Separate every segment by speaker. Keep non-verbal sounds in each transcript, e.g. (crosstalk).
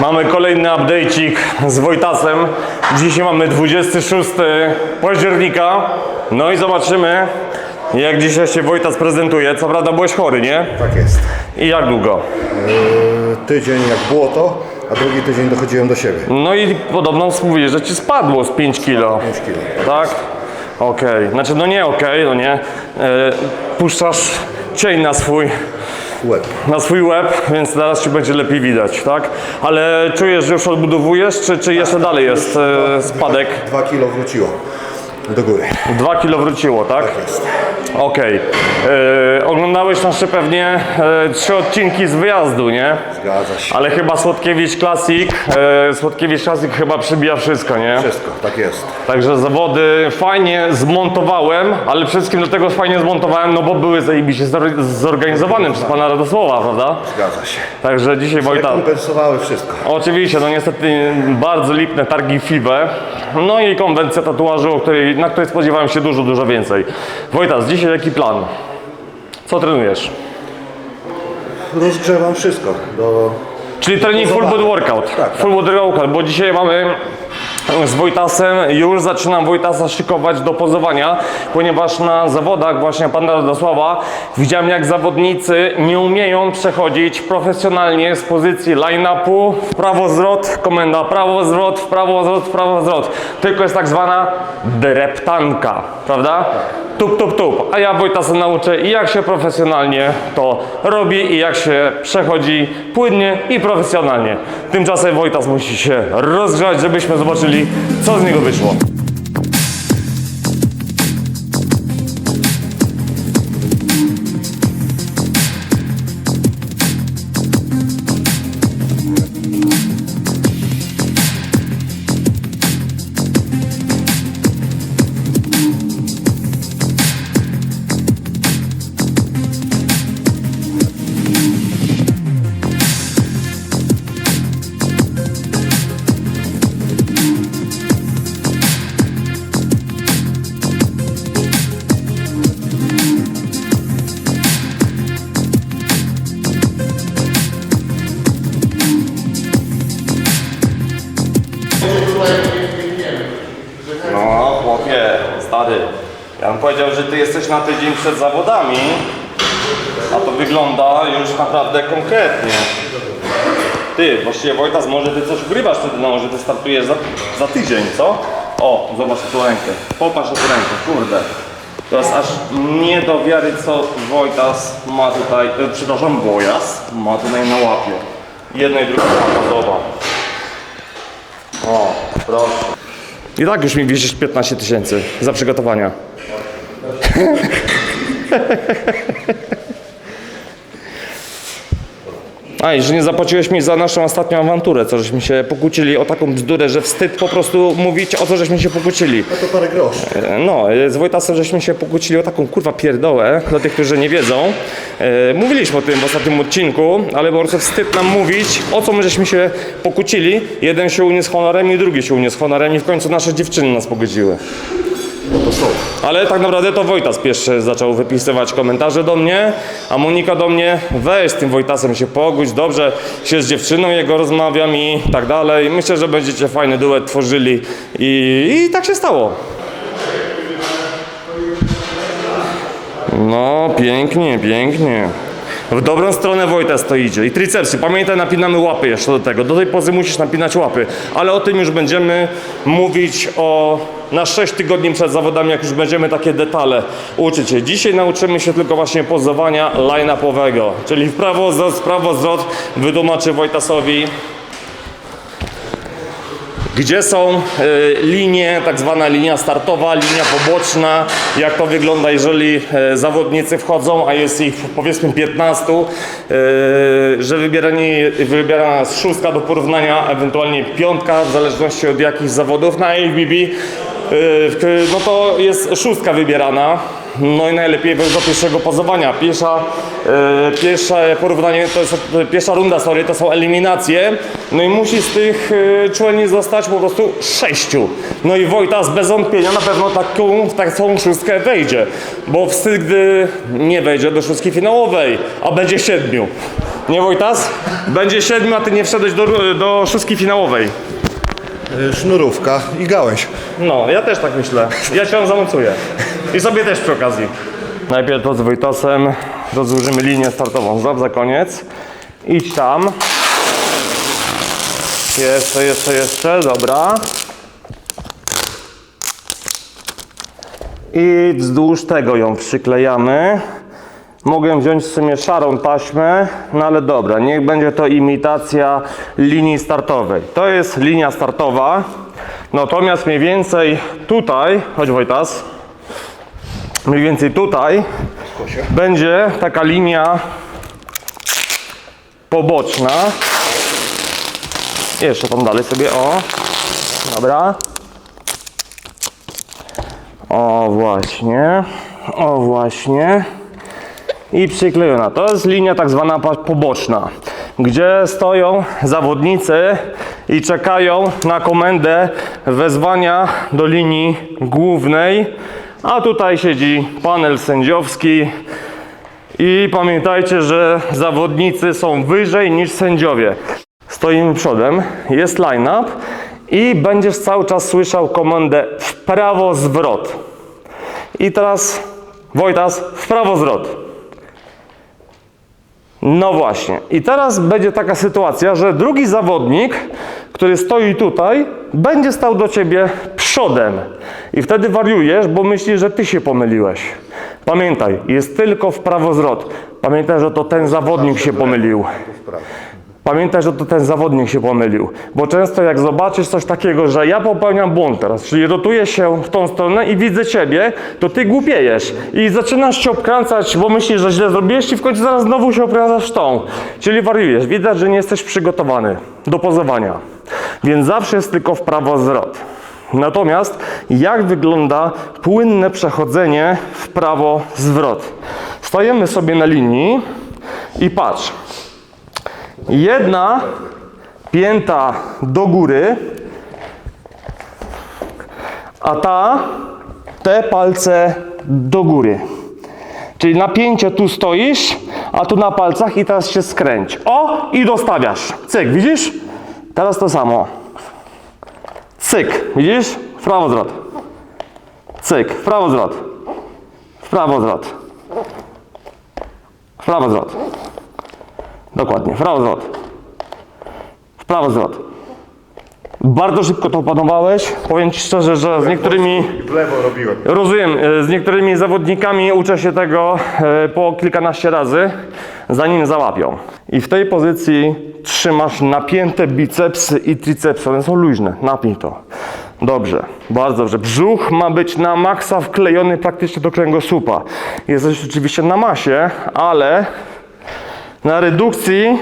Speaker 1: Mamy kolejny update'ik z Wojtasem. Dzisiaj mamy 26 października. No i zobaczymy, jak dzisiaj się Wojtas prezentuje. Co prawda byłeś chory, nie?
Speaker 2: Tak jest.
Speaker 1: I jak długo?
Speaker 2: Tydzień jak było to, a drugi tydzień dochodziłem do siebie.
Speaker 1: No i podobno mówię, że ci spadło z 5 kilo.
Speaker 2: 5 kilo.
Speaker 1: Tak? Okej. Znaczy, no nie okej, no nie. E, puszczasz cień na swój
Speaker 2: Łeb.
Speaker 1: na swój łeb, więc teraz ci będzie lepiej widać, tak? Ale czujesz, że już odbudowujesz, czy, czy jeszcze dalej jest e, spadek?
Speaker 2: 2 kilo wróciło do góry.
Speaker 1: Dwa kilo wróciło, tak?
Speaker 2: Tak jest.
Speaker 1: Okej. E, Oglądałeś nasze pewnie e, trzy odcinki z wyjazdu, nie?
Speaker 2: Zgadza się.
Speaker 1: Ale chyba Słodkiewicz Classic, e, Słodkiewicz Classic chyba przybija wszystko, nie?
Speaker 2: Wszystko, tak jest.
Speaker 1: Także zawody fajnie zmontowałem, ale przede wszystkim dlatego fajnie zmontowałem, no bo były zajebiście zor- zorganizowane przez pana Radosława, prawda?
Speaker 2: Zgadza się.
Speaker 1: Także dzisiaj Wojta...
Speaker 2: Kompensowały wszystko.
Speaker 1: Oczywiście, no niestety bardzo lipne targi FIBE, no i konwencja tatuażu, o której, na której spodziewałem się dużo, dużo więcej. Wojtas, dzisiaj jaki plan? Co trenujesz?
Speaker 2: Rozgrzewam wszystko do...
Speaker 1: Czyli trening full body workout.
Speaker 2: Tak, tak.
Speaker 1: Full body workout, bo dzisiaj mamy z Wojtasem, już zaczynam Wojtasa szykować do pozowania, ponieważ na zawodach właśnie pana Radosława widziałem jak zawodnicy nie umieją przechodzić profesjonalnie z pozycji line-upu w prawo zwrot, komenda prawo zwrot, w prawo zwrot, w prawo zwrot. Tylko jest tak zwana dreptanka, prawda? Tup, tup, tup. A ja Wojtasa nauczę jak się profesjonalnie to robi i jak się przechodzi płynnie i profesjonalnie. Tymczasem Wojtas musi się rozgrzać, żebyśmy zobaczyli, co z niego wyszło. Powiedział, że ty jesteś na tydzień przed zawodami, a to wygląda już naprawdę konkretnie. Ty, właściwie Wojtas, może ty coś ugrywasz wtedy, no może ty startujesz za, za tydzień, co? O, zobacz na tą rękę. Popatrz na rękę, kurde. To jest aż nie do wiary, co Wojtas ma tutaj, e, przepraszam, Wojas ma tutaj na łapie. Jednej, drugiej podoba. O, proszę. I tak już mi wierzysz 15 tysięcy za przygotowania. (laughs) A i że nie zapłaciłeś mi za naszą ostatnią awanturę, co żeśmy się pokłócili o taką bzdurę, że wstyd po prostu mówić o co żeśmy się pokłócili.
Speaker 2: No to parę groszy.
Speaker 1: E, No, e, z Wojtasem żeśmy się pokłócili o taką kurwa pierdołę, dla tych, którzy nie wiedzą. E, mówiliśmy o tym w ostatnim odcinku, ale po prostu wstyd nam mówić, o co my żeśmy się pokłócili. Jeden się uniósł honorem i drugi się uniósł honorem i w końcu nasze dziewczyny nas pogodziły. Ale tak naprawdę to Wojtas pierwszy zaczął wypisywać komentarze do mnie, a Monika do mnie, weź z tym Wojtasem się pogódź, dobrze się z dziewczyną jego rozmawiam i tak dalej. Myślę, że będziecie fajny duet tworzyli i, i tak się stało. No, pięknie, pięknie. W dobrą stronę Wojtas to idzie. I tricepsy. Pamiętaj, napinamy łapy jeszcze do tego. Do tej pozy musisz napinać łapy. Ale o tym już będziemy mówić o na 6 tygodni przed zawodami, jak już będziemy takie detale uczyć się. Dzisiaj nauczymy się tylko właśnie pozowania line-upowego. Czyli w prawo zwrot, w prawo zwrot wytłumaczy Wojtasowi gdzie są y, linie, tak zwana linia startowa, linia poboczna, jak to wygląda, jeżeli y, zawodnicy wchodzą, a jest ich powiedzmy 15, y, że wybieranie, wybierana jest szóstka do porównania, ewentualnie piątka, w zależności od jakich zawodów na AFBB, w- no to jest szóstka wybierana. No i najlepiej wejść do pierwszego pozowania. Pierwsza, e, pierwsze porównanie, to jest pierwsza runda, sorry, to są eliminacje. No i musi z tych e, zostać po prostu sześciu. No i Wojtas bez wątpienia na pewno taką, w taką szóstkę wejdzie. Bo wstyd, gdy nie wejdzie do szóstki finałowej, a będzie siedmiu. Nie Wojtas? Będzie siedmiu, a ty nie wszedłeś do, do szóstki finałowej.
Speaker 2: Y, Sznurówka i gałęź.
Speaker 1: No, ja też tak myślę. Ja się zamocuję. I sobie też przy okazji. Najpierw to z Wojtasem rozłożymy linię startową. Złap za koniec. Idź tam. Jeszcze, jeszcze, jeszcze. Dobra. I wzdłuż tego ją przyklejamy. Mogę wziąć w sumie szarą taśmę, no ale dobra, niech będzie to imitacja linii startowej. To jest linia startowa, natomiast mniej więcej tutaj, chodź Wojtas, mniej więcej tutaj będzie taka linia poboczna. Jeszcze tam dalej sobie, o, dobra. O właśnie, o właśnie i przyklejona. To jest linia tak zwana poboczna, gdzie stoją zawodnicy i czekają na komendę wezwania do linii głównej, a tutaj siedzi panel sędziowski i pamiętajcie, że zawodnicy są wyżej niż sędziowie. Stoimy przodem, jest line-up i będziesz cały czas słyszał komendę w prawo zwrot. I teraz Wojtas, w prawo zwrot. No właśnie. I teraz będzie taka sytuacja, że drugi zawodnik, który stoi tutaj, będzie stał do ciebie przodem. I wtedy wariujesz, bo myślisz, że ty się pomyliłeś. Pamiętaj, jest tylko w prawo zwrot. Pamiętaj, że to ten zawodnik się pomylił. Pamiętaj, że to ten zawodnik się pomylił, bo często jak zobaczysz coś takiego, że ja popełniam błąd teraz, czyli rotuję się w tą stronę i widzę ciebie, to ty głupiejesz i zaczynasz się obkręcać, bo myślisz, że źle zrobiłeś i w końcu zaraz znowu się obkręcasz tą. Czyli wariujesz, widać, że nie jesteś przygotowany do pozowania, więc zawsze jest tylko w prawo zwrot. Natomiast jak wygląda płynne przechodzenie w prawo zwrot? Stajemy sobie na linii i patrz, Jedna pięta do góry, a ta te palce do góry. Czyli napięcie tu stoisz, a tu na palcach i teraz się skręć. O i dostawiasz. Cyk, widzisz? Teraz to samo. Cyk, widzisz? W prawo zwrot. Cyk, w prawo zwrot. W prawo zwrot. W prawo zwrot. Dokładnie, w prawo zwrot. W prawo zwrot. Bardzo szybko to opanowałeś. Powiem Ci szczerze, że z niektórymi,
Speaker 2: w lewo robiłem.
Speaker 1: rozumiem, e, z niektórymi zawodnikami uczę się tego e, po kilkanaście razy, zanim załapią. I w tej pozycji trzymasz napięte bicepsy i tricepsy. One są luźne. Napnij to. Dobrze, bardzo dobrze. Brzuch ma być na maksa wklejony praktycznie do kręgosłupa. Jesteś oczywiście na masie, ale na redukcji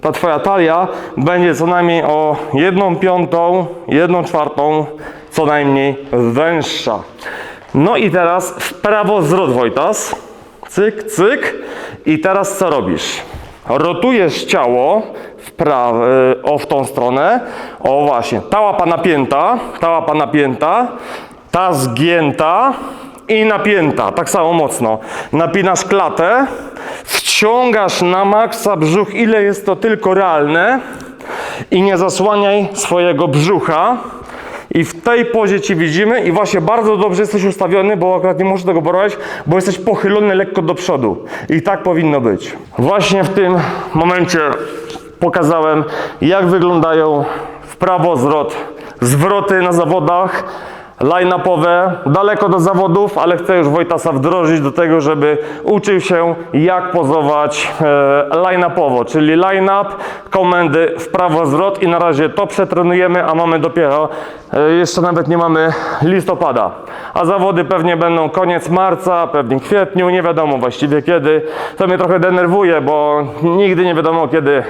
Speaker 1: ta twoja talia będzie co najmniej o 1 piątą, 1 czwartą co najmniej węższa. No i teraz w prawo zwrot Wojtas. Cyk, cyk. I teraz co robisz? Rotujesz ciało w pra- y, o w tą stronę. O właśnie, ta łapa napięta, ta łapa napięta, ta zgięta i napięta, tak samo mocno. Napinasz klatę, wciągasz na maksa brzuch, ile jest to tylko realne i nie zasłaniaj swojego brzucha. I w tej pozie Ci widzimy i właśnie bardzo dobrze jesteś ustawiony, bo akurat nie muszę tego borować, bo jesteś pochylony lekko do przodu. I tak powinno być. Właśnie w tym momencie pokazałem, jak wyglądają w prawo zwrot, zwroty na zawodach line-upowe, daleko do zawodów, ale chcę już Wojtasa wdrożyć do tego, żeby uczył się jak pozować e, line-upowo, czyli line-up, komendy w prawo zwrot i na razie to przetrenujemy, a mamy dopiero, e, jeszcze nawet nie mamy listopada, a zawody pewnie będą koniec marca, pewnie kwietniu, nie wiadomo właściwie kiedy. To mnie trochę denerwuje, bo nigdy nie wiadomo kiedy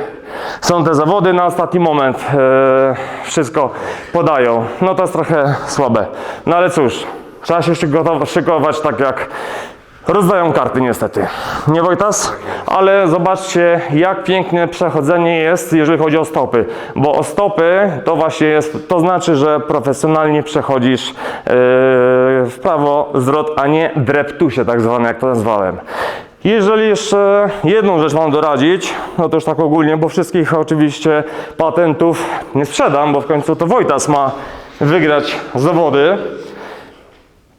Speaker 1: są te zawody, na ostatni moment e, wszystko podają. No to jest trochę słabe. No ale cóż, trzeba się szykowa- szykować tak jak rozdają karty niestety. Nie Wojtas? Ale zobaczcie jak piękne przechodzenie jest, jeżeli chodzi o stopy. Bo o stopy to właśnie jest, to znaczy, że profesjonalnie przechodzisz e, w prawo zwrot, a nie dreptusie tak zwane, jak to nazwałem. Jeżeli jeszcze jedną rzecz mam doradzić, no to już tak ogólnie, bo wszystkich oczywiście patentów nie sprzedam, bo w końcu to Wojtas ma wygrać zawody,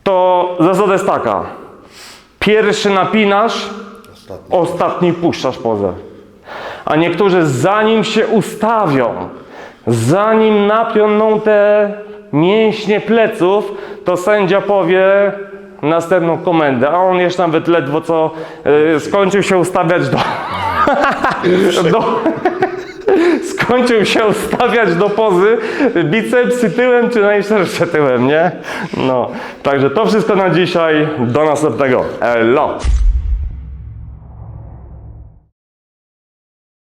Speaker 1: to zasada jest taka. Pierwszy napinasz,
Speaker 2: Ostatni.
Speaker 1: ostatni puszczasz pozę. A niektórzy zanim się ustawią, zanim napiąną te mięśnie pleców, to sędzia powie następną komendę, a on jeszcze nawet ledwo co y, skończył się ustawiać do... (laughs) do skończył się ustawiać do pozy bicepsy tyłem czy najszersze tyłem, nie? No, także to wszystko na dzisiaj. Do następnego. Elo!